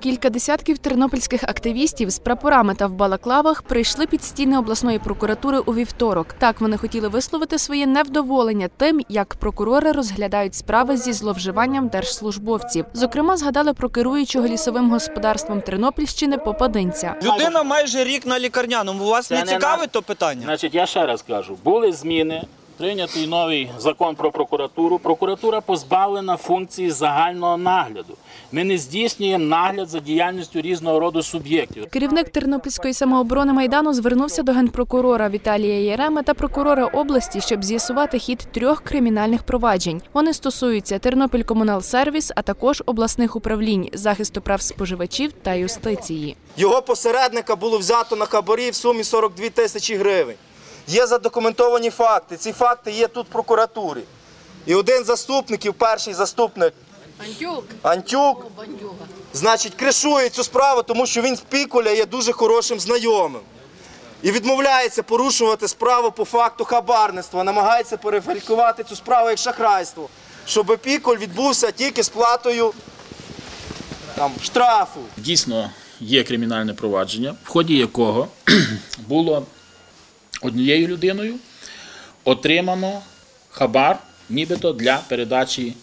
Кілька десятків тернопільських активістів з прапорами та в балаклавах прийшли під стіни обласної прокуратури у вівторок. Так вони хотіли висловити своє невдоволення тим, як прокурори розглядають справи зі зловживанням держслужбовців. Зокрема, згадали про керуючого лісовим господарством Тернопільщини Попадинця. Людина майже рік на лікарняному. Вас не не цікавить то питання? Значить, я ще раз кажу: були зміни. Прийнятий новий закон про прокуратуру. Прокуратура позбавлена функції загального нагляду. Ми не здійснюємо нагляд за діяльністю різного роду суб'єктів. Керівник Тернопільської самооборони майдану звернувся до генпрокурора Віталія Єреми та прокурора області, щоб з'ясувати хід трьох кримінальних проваджень. Вони стосуються Тернопількомуналсервіс, а також обласних управлінь захисту прав споживачів та юстиції. Його посередника було взято на хабарі в сумі 42 тисячі гривень. Є задокументовані факти. Ці факти є тут в прокуратурі. І один з заступників, перший заступник Антюк, значить, кришує цю справу, тому що він з Піколя є дуже хорошим знайомим. І відмовляється порушувати справу по факту хабарництва, намагається перефалькувати цю справу як шахрайство, щоб Піколь відбувся тільки з платою там, штрафу. Дійсно є кримінальне провадження, в ході якого було однією людиною отримано хабар, нібито для передачі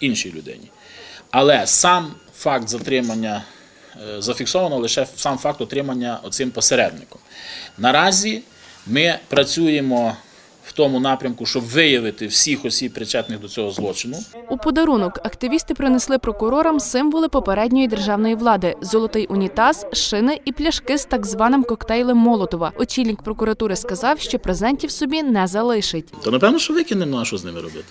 іншій людині. Але сам факт затримання е, зафіксовано лише сам факт отримання оцим посередником. Наразі ми працюємо в тому напрямку, щоб виявити всіх осіб, причетних до цього злочину. У подарунок активісти принесли прокурорам символи попередньої державної влади: золотий унітаз, шини і пляшки з так званим коктейлем Молотова. Очільник прокуратури сказав, що презентів собі не залишить. То напевно, що викинемо, ну, а що з ними робити?